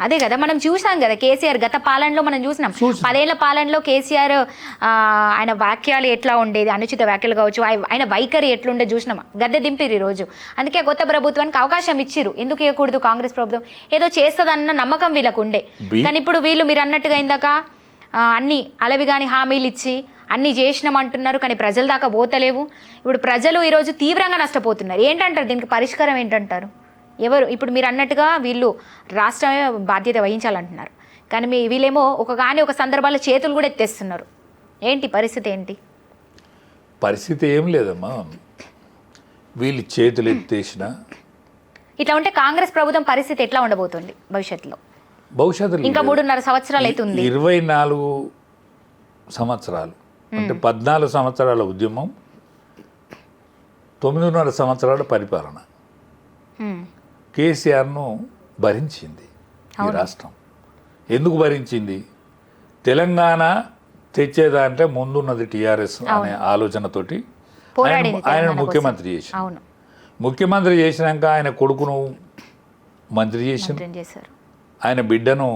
అదే కదా మనం చూసాం కదా కేసీఆర్ గత పాలనలో మనం చూసినాం. చూసాం. పదేళ్ళ పాలనలో కేసీఆర్ ఆయన వాక్యాలు ఎట్లా ఉండేది అనుచిత వ్యాఖ్యలు కావచ్చు ఆయ- ఆయన వైఖరి ఎట్లుండే చూసినాం గద్దె దింపిరు ఈ రోజు. అందుకే కొత్త ప్రభుత్వానికి అవకాశం ఇచ్చిరు ఎందుకు ఇవ్వకూడదు కాంగ్రెస్ ప్రభుత్వం? ఏదో చేస్తుందన్న నమ్మకం వీళ్ళకు ఉండే. కానీ ఇప్పుడు వీళ్ళు మీరు అన్నట్టుగా ఇందాక అన్ని అలవి కానీ హామీలు ఇచ్చి అన్ని చేసినామంటున్నారు కానీ ప్రజల దాకా పోతలేవు. ఇప్పుడు ప్రజలు ఈరోజు తీవ్రంగా నష్టపోతున్నారు. ఏంటంటారు దీనికి పరిష్కారం ఏంటంటారు? ఎవరు? ఇప్పుడు మీరు అన్నట్టుగా వీళ్ళు రాష్ట్రమే బాధ్యత వహించాలంటున్నారు. కానీ మీ వీళ్ళేమో ఒక కానీ ఒక సందర్భాల్లో చేతులు కూడా ఎత్తేస్తున్నారు. ఏంటి పరిస్థితి ఏంటి? పరిస్థితి ఏం లేదమ్మా. వీళ్ళు చేతులు ఎత్తేసిన ఇట్లా ఉంటే కాంగ్రెస్ ప్రభుత్వం పరిస్థితి ఎట్లా ఉండబోతుంది భవిష్యత్తులో? భవిష్యత్తులో ఇంకా మూడున్నర సంవత్సరాలు అవుతుంది ఇరవై నాలుగు సంవత్సరాలు. అంటే పద్నాలుగు సంవత్సరాల ఉద్యమం తొమ్మిదిన్నర సంవత్సరాల పరిపాలన. కేసీఆర్ను భరించింది ఈ రాష్ట్రం. ఎందుకు భరించింది? తెలంగాణ తెచ్చేదాంటే ముందున్నది టీఆర్ఎస్ అనే ఆలోచనతోటి ఆయన ముఖ్యమంత్రి చేసి ముఖ్యమంత్రి చేసినాక ఆయన కొడుకును మంత్రి చేసి మంత్రం చేశారు. ఆయన బిడ్డను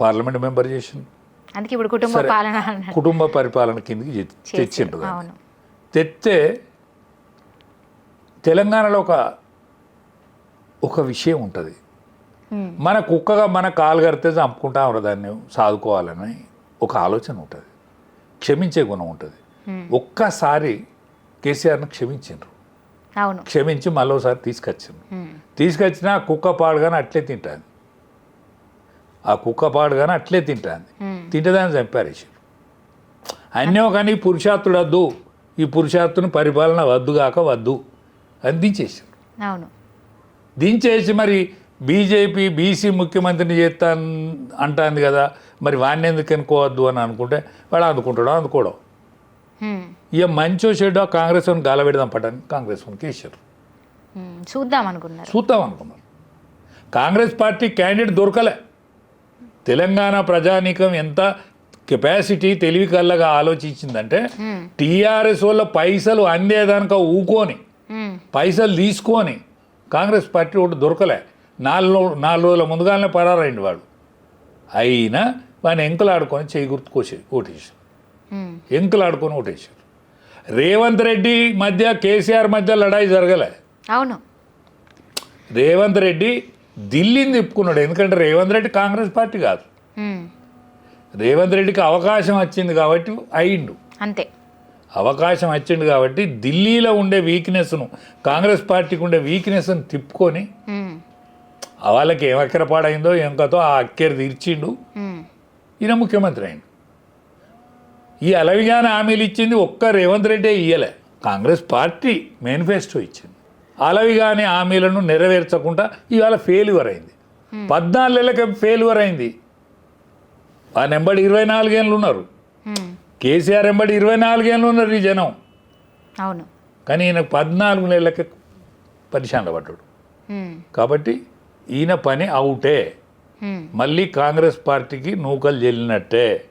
పార్లమెంట్ మెంబర్ చేసిండు. అందుకే ఇప్పుడు కుటుంబ. పాలన పరిపాలన కిందకి. తెచ్చిండ్రు తెస్తే తెలంగాణలో ఒక ఒక విషయం ఉంటుంది. మన కుక్కగా మన కాలు కడితే చంపుకుంటాం దాన్ని సాదుకోవాలని ఒక ఆలోచన ఉంటుంది. క్షమించే గుణం ఉంటుంది. ఒక్కసారి కేసీఆర్ను క్షమించిండ్రు. క్షమించి మరోసారి తీసుకొచ్చిండ్రు. తీసుకొచ్చినా కుక్క పాడుగానే అట్లే తింటాను ఆ కుక్క పాడుగానే అట్లే తింటాను. తింటదాన్ని చంపారేసారు అన్యో కానీ పురుషార్థుడు వద్దు ఈ పురుషార్థుని పరిపాలన వద్దుగాక వద్దు. అని దించేసారు అవును. దించేసి మరి బీజేపీ బీసీ ముఖ్యమంత్రిని చేస్తా అంటాంది కదా మరి వాడిని ఎందుకు అనుకోవద్దు అని అనుకుంటే వాడు అందుకుంటాడో అందుకోవడం. ఇక మంచో చెడో కాంగ్రెస్ అని గాలబెడదాం పట్టని కాంగ్రెస్ వానికి వేసారు. చూద్దాం అనుకున్నారు చూద్దాం అనుకున్నారు కాంగ్రెస్ పార్టీ క్యాండిడేట్ దొరకలే తెలంగాణ ప్రజానీకం ఎంత కెపాసిటీ తెలివి కల్లగా ఆలోచించిందంటే. టీఆర్ఎస్ వల్ల పైసలు అందేదానిక ఊకొని. పైసలు తీసుకొని కాంగ్రెస్ పార్టీ ఒకటి దొరకలే. నాలుగు నాలుగు రోజుల ముందుగానే పరారైంది వాడు అయినా వాడిని ఎంకలాడుకొని చేయి గుర్తుకోసే ఓటేసారు హ్మ్. ఎంకలాడుకొని ఓటేసారు రేవంత్ రెడ్డి మధ్య కేసీఆర్ మధ్య లడాయి జరగలే. అవును. రేవంత్ రెడ్డి ఢిల్లీని తిప్పుకున్నాడు. ఎందుకంటే రేవంత్ రెడ్డి కాంగ్రెస్ పార్టీ కాదు. రేవంత్ రెడ్డికి అవకాశం వచ్చింది కాబట్టి అయిండు అంతే. అవకాశం వచ్చింది కాబట్టి ఢిల్లీలో ఉండే వీక్నెస్ను కాంగ్రెస్ పార్టీకి ఉండే వీక్నెస్ను తిప్పుకొని వాళ్ళకి ఏం అక్కరపాడైందో ఏం కథో ఆ అక్కెర తీర్చిండు. ఈయన ముఖ్యమంత్రి అయిండు. ఈ అలవిగాన హామీలు ఇచ్చింది ఒక్క రేవంత్ రెడ్డే ఇయ్యలే. కాంగ్రెస్ పార్టీ మేనిఫెస్టో ఇచ్చింది. అలవిగాని హామీలను నెరవేర్చకుండా ఇవాళ ఫెయిల్యూర్ అయింది. పద్నాలుగేళ్ళకి ఫెయిల్యూర్ అయింది. ఆ నెంబడి ఇరవై నాలుగేళ్ళు ఉన్నారు. కేసీఆర్ ఎంబడి ఇరవై నాలుగేళ్ళు ఉన్నారు ఈ జనం. అవును. కానీ ఈయన పద్నాలుగు నెలలకి పరిశాండ పడ్డాడు. కాబట్టి ఈయన పని అవుటే. మళ్ళీ కాంగ్రెస్ పార్టీకి నూకలు చెల్లినట్టే